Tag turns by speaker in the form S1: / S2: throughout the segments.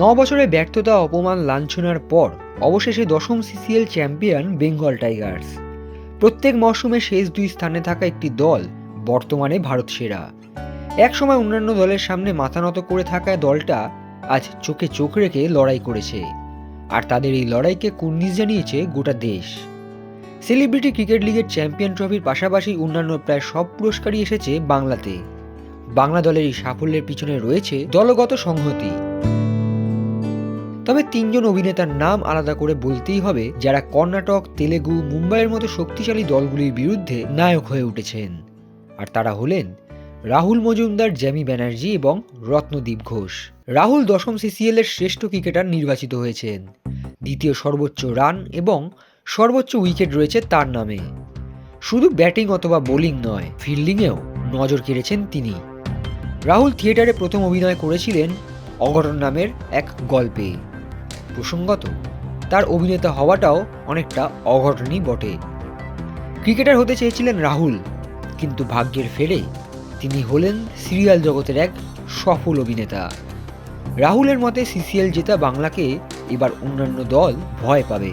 S1: ন বছরের ব্যর্থতা, অপমান, লাঞ্ছনার পর অবশেষে দশম সিসিএল চ্যাম্পিয়ন বেঙ্গল টাইগার্স। প্রত্যেক মরশুমে শেষ দুই স্থানে থাকা একটি দল বর্তমানে ভারত সেরা। একসময় অন্যান্য দলের সামনে মাথা নত করে থাকা দলটা আজ চোখে চোখ রেখে লড়াই করেছে। আর তাদের এই লড়াইকে কুর্নিশ জানিয়েছে গোটা দেশ। সেলিব্রিটি ক্রিকেট লিগের চ্যাম্পিয়ন ট্রফির পাশাপাশি অন্যান্য প্রায় সব পুরস্কারই এসেছে বাংলাতে। বাংলা দলের এই সাফল্যের পিছনে রয়েছে দলগত সংহতি। তবে তিনজন অভিনেতার নাম আলাদা করে বলতেই হবে যারা কর্ণাটক, তেলেগু, মুম্বাইয়ের মতো শক্তিশালী দলগুলির বিরুদ্ধে নায়ক হয়ে উঠেছেন। আর তারা হলেন রাহুল মজুমদার, জ্যামি ব্যানার্জি এবং রত্নদীপ ঘোষ। রাহুল দশম সিসিএল এর শ্রেষ্ঠ ক্রিকেটার নির্বাচিত হয়েছেন। দ্বিতীয় সর্বোচ্চ রান এবং সর্বোচ্চ উইকেট রয়েছে তার নামে। শুধু ব্যাটিং অথবা বোলিং নয়, ফিল্ডিংয়েও নজর কেড়েছেন তিনি। রাহুল থিয়েটারে প্রথম অভিনয় করেছিলেন অঘটন নামের এক গল্পে। প্রসঙ্গত, তার অভিনেতা হওয়াটাও অনেকটা অঘটনই বটে। ক্রিকেটার হতে চেয়েছিলেন রাহুল, কিন্তু ভাগ্যের ফেরে তিনি হলেন সিরিয়াল জগতের এক সফল অভিনেতা। রাহুলের মতে সিসিএল জেতা বাংলাকে এবার অন্যান্য দল ভয় পাবে।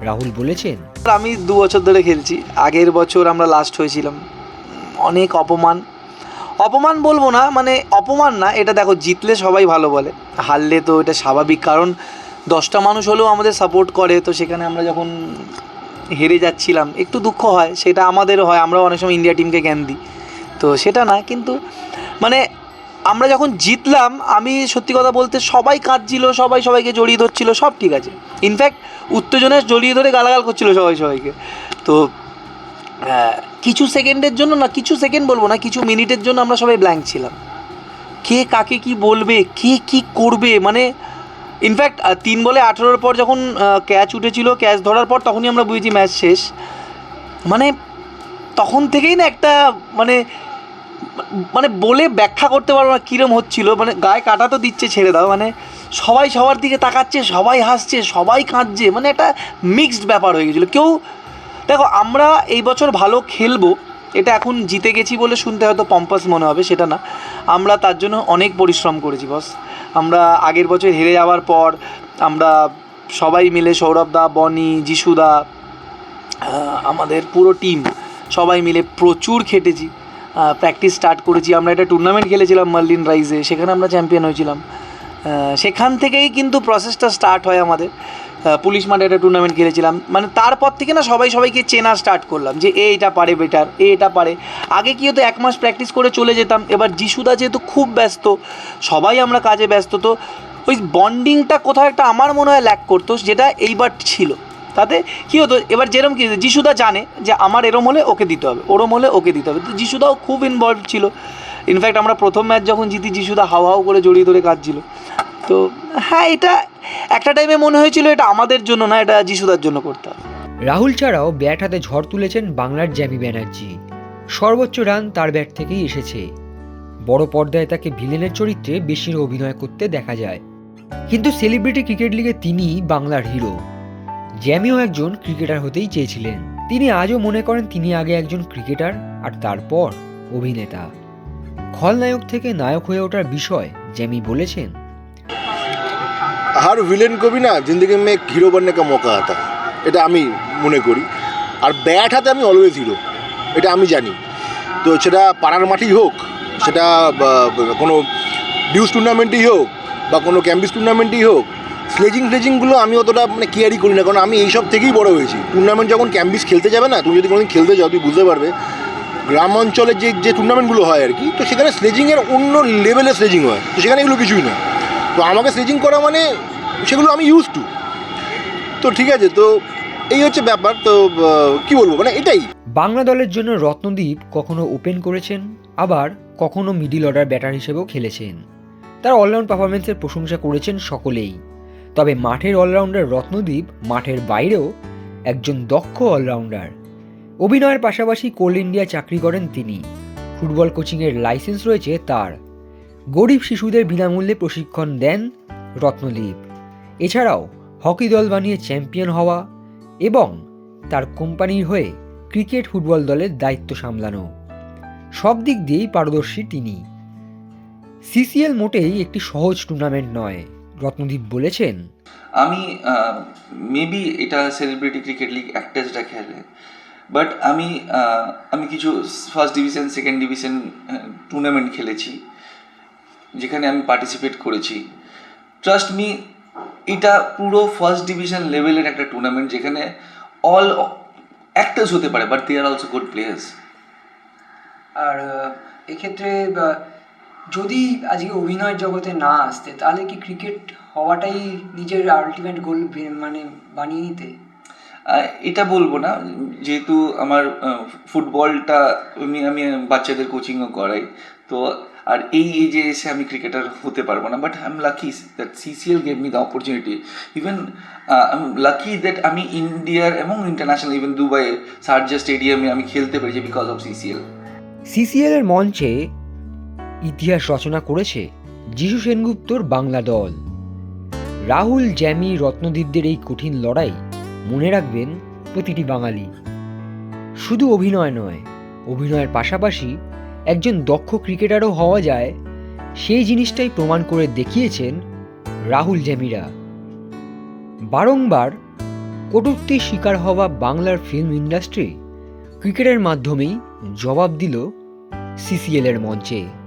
S1: রাহুল বলেছেন,
S2: আমি দু বছর ধরে খেলছি, আগের বছর আমরা লাস্ট হয়েছিলাম। অনেক অপমান। অপমান বলব না মানে অপমান না, এটা দেখো, জিতলে সবাই ভালো বলে। হারলে তো এটা স্বাভাবিক, কারণ দশটা মানুষ হলেও আমাদের সাপোর্ট করে, তো সেখানে আমরা যখন হেরে যাচ্ছিলাম, একটু দুঃখ হয়, সেটা আমাদেরও হয়, আমরাও অনেক সময় ইন্ডিয়া টিমকে জ্ঞান দিই। তো সেটা না, কিন্তু মানে আমরা যখন জিতলাম, আমি সত্যি কথা বলতে সবাই কাঁদছিল, সবাই সবাইকে জড়িয়ে ধরছিল, সব ঠিক আছে। ইনফ্যাক্ট উত্তেজনায় জড়িয়ে ধরে গালাগাল করছিল সবাই সবাইকে। তো কিছু সেকেন্ডের জন্য না, কিছু সেকেন্ড বলব না, কিছু মিনিটের জন্য আমরা সবাই ব্ল্যাঙ্ক ছিলাম। কে কাকে কি বলবে, কে কি করবে মানে ইনফ্যাক্ট তিন বলে আঠেরোর পর যখন ক্যাচ উঠেছিল ক্যাচ ধরার পর তখনই আমরা বুঝেছি ম্যাচ শেষ। মানে তখন থেকেই না একটা মানে মানে বলে ব্যাখ্যা করতে পারব না কীরম হচ্ছিল। মানে গায়ে কাটা তো দিচ্ছে, ছেড়ে দাও। মানে সবাই সবার দিকে তাকাচ্ছে, সবাই হাসছে, সবাই কাঁদছে। মানে একটা মিক্সড ব্যাপার হয়ে গেছিল। কেউ, দেখো, আমরা এই বছর ভালো খেলব, এটা এখন জিতে গেছি বলে শুনতে হয়তো পম্পাস মনে হবে, সেটা না। আমরা তার জন্য অনেক পরিশ্রম করেছি বস আমরা আগের বছর হেরে যাওয়ার পর আমরা সবাই মিলে সৌরভ দা, বনি যিশুদা আমাদের পুরো টিম সবাই মিলে প্রচুর খেটেছি। প্র্যাকটিস স্টার্ট করেছি। আমরা একটা টুর্নামেন্ট খেলেছিলাম মার্লিন রাইজে সেখানে আমরা চ্যাম্পিয়ন হয়েছিলাম। সেখান থেকেই কিন্তু প্রসেসটা স্টার্ট হয় আমাদের। পুলিশ মাঠে একটা টুর্নামেন্ট খেলেছিলাম। মানে তারপর থেকে না সবাই সবাইকে চেনা স্টার্ট করলাম যে এ এটা পারে বেটার এ এটা পারে। আগে কি হতো, এক মাস প্র্যাকটিস করে চলে যেতাম। এবার যিশুদা যেহেতু খুব ব্যস্ত, সবাই আমরা কাজে ব্যস্ত, তো ওই বন্ডিংটা কোথাও একটা আমার মনে হয় ল্যাক করতো, যেটা এইবার ছিল। তাতে কী হতো, এবার যেরম কি যিশুদা জানে যে আমার এরম হলে ওকে দিতে হবে, ওরম হলে ওকে দিতে হবে। তো যিশুদাও খুব ইনভলভ ছিল। ইনফ্যাক্ট আমরা প্রথম ম্যাচ যখন জিতি, যিশুদা হাও হাও করে জড়িয়ে ধরে কাঁদছিল। তো হ্যাঁ এটা একটা টাইমে মনে হয়েছিল এটা আমাদের জন্য না, এটা যিশুদার জন্য করতে
S1: রাহুল ছাড়াও ব্যাট হাতে ঝড় তুলেছেন বাংলার জ্যামি ব্যানার্জি। সর্বোচ্চ রান তার ব্যাট থেকেই এসেছে। বড় পর্দায় তাকে ভিলেনের চরিত্রে বেশি অভিনয় করতে দেখা যায়। কিন্তু সেলিব্রিটি ক্রিকেট লিগে তিনি বাংলার হিরো। জ্যামিও একজন ক্রিকেটার হতেই চেয়েছিলেন। তিনি আজও মনে করেন তিনি আগে একজন ক্রিকেটার আর তারপর অভিনেতা। খলনায়ক থেকে নায়ক হয়ে ওঠার বিষয় জ্যামি বলেছেন।
S3: हर विलेन को भी ना ज़िंदगी में एक हीरो बनने का मौका आता है এটা আমি মনে করি আর ব্যাট হাতে আমি অলওয়েজ হিরো এটা আমি জানি তো সেটা পাড়ার মাঠেই হোক সেটা বা, কোনো ডিউস টুর্নামেন্টেই হোক বা কোনো ক্যাম্বিস টুর্নামেন্টেই হোক স্লেজিং ফ্লেজিংগুলো আমি অতটা মানে কেয়ারই করি না কারণ আমি এইসব থেকেই বড় হয়েছি টুর্নামেন্ট যখন ক্যাম্বিস খেলতে যাবে না তুমি যদি কোনোদিন খেলতে যাও তুমি বুঝতে পারবে গ্রাম অঞ্চলের যে যে টুর্নামেন্টগুলো হয় আর কি তো সেখানে স্লেজিংয়ের অন্য লেভেলের স্লেজিং হয় তো সেখানে এগুলো কিছুই না তো আমাকে স্লেজিং করা মানে সেগুলো আমি ইউজ টু তো ঠিক আছে, তো এই হচ্ছে ব্যাপার, তো কি বলব মানে এটাই।
S1: বাংলা দলের জন্য রত্নদীপ কখনো ওপেন করেছেন, আবার কখনো মিডিল অর্ডার ব্যাটার হিসেবেও খেলেছেন। তার অলরাউন্ড পারফরমেন্সের প্রশংসা করেছেন সকলেই। তবে মাঠের অলরাউন্ডার রত্নদীপ মাঠের বাইরেও একজন দক্ষ অলরাউন্ডার অভিনয়ের পাশাপাশি কোল ইন্ডিয়া চাকরি করেন তিনি। ফুটবল কোচিংয়ের লাইসেন্স রয়েছে তার। গরিব শিশুদের বিনামূল্যে প্রশিক্ষণ দেন রত্নদীপ। এছাড়াও হকি দল বানিয়ে চ্যাম্পিয়ন হওয়া এবং তার কোম্পানির হয়ে ক্রিকেট ফুটবল দলের দায়িত্ব সামলানো। সব দিক দিয়েই পারদর্শী তিনি। সিসিএল মোটেই একটি সহজ টুর্নামেন্ট নয়, রত্নদীপ বলেছেন।
S4: আমি মেবি এটা সেলিব্রিটি ক্রিকেট লিগ অ্যাক্টার্সরা খেলে। বাট আমি আমি কিছু first division second division tournament খেলেছি। যেখানে আমি পার্টিসিপেট করেছি। ট্রাস্ট মি এটা পুরো ফার্স্ট ডিভিশন লেভেলের একটা টুর্নামেন্ট যেখানে অল অ্যাক্টার্স হতে পারে but they are also good players
S5: আর এক্ষেত্রে যদি আজকে অভিনয় জগতে না আসতে, তাহলে কি ক্রিকেট হওয়াটাই নিজের আলটিমেট গোল মানে বানিয়ে নিতে?
S4: এটা বলব না, যেহেতু আমার ফুটবলটা আমি আমি বাচ্চাদের কোচিংও করাই, তো আর এই এজে এসে আমি ক্রিকেটার হতে পারব না but I am lucky that CCL gave me the opportunity even I am lucky that আমি ইন্ডিয়ার এবং ইন্টারন্যাশনাল ইভেন দুবাই সার্জা স্টেডিয়ামে আমি খেলতে পেরেছি বিকজ অফ সিসিএল
S1: সিসিএল এর মঞ্চে ইতিহাস রচনা করেছে যিশু সেনগুপ্তর বাংলা দল। রাহুল, জ্যামি, রত্নদীপদের এই কঠিন লড়াই মনে রাখবেন, প্রতিটি বাঙালি। শুধু অভিনয় নয়, অভিনয়ের পাশাপাশি একজন দক্ষ ক্রিকেটারও হওয়া যায়। সেই জিনিসটাই প্রমাণ করে দেখিয়েছেন রাহুল জ্যামিরা বারংবার কটূক্তির শিকার হওয়া বাংলার ফিল্ম ইন্ডাস্ট্রি ক্রিকেটের মাধ্যমেই জবাব দিল সিসিএলের মঞ্চে।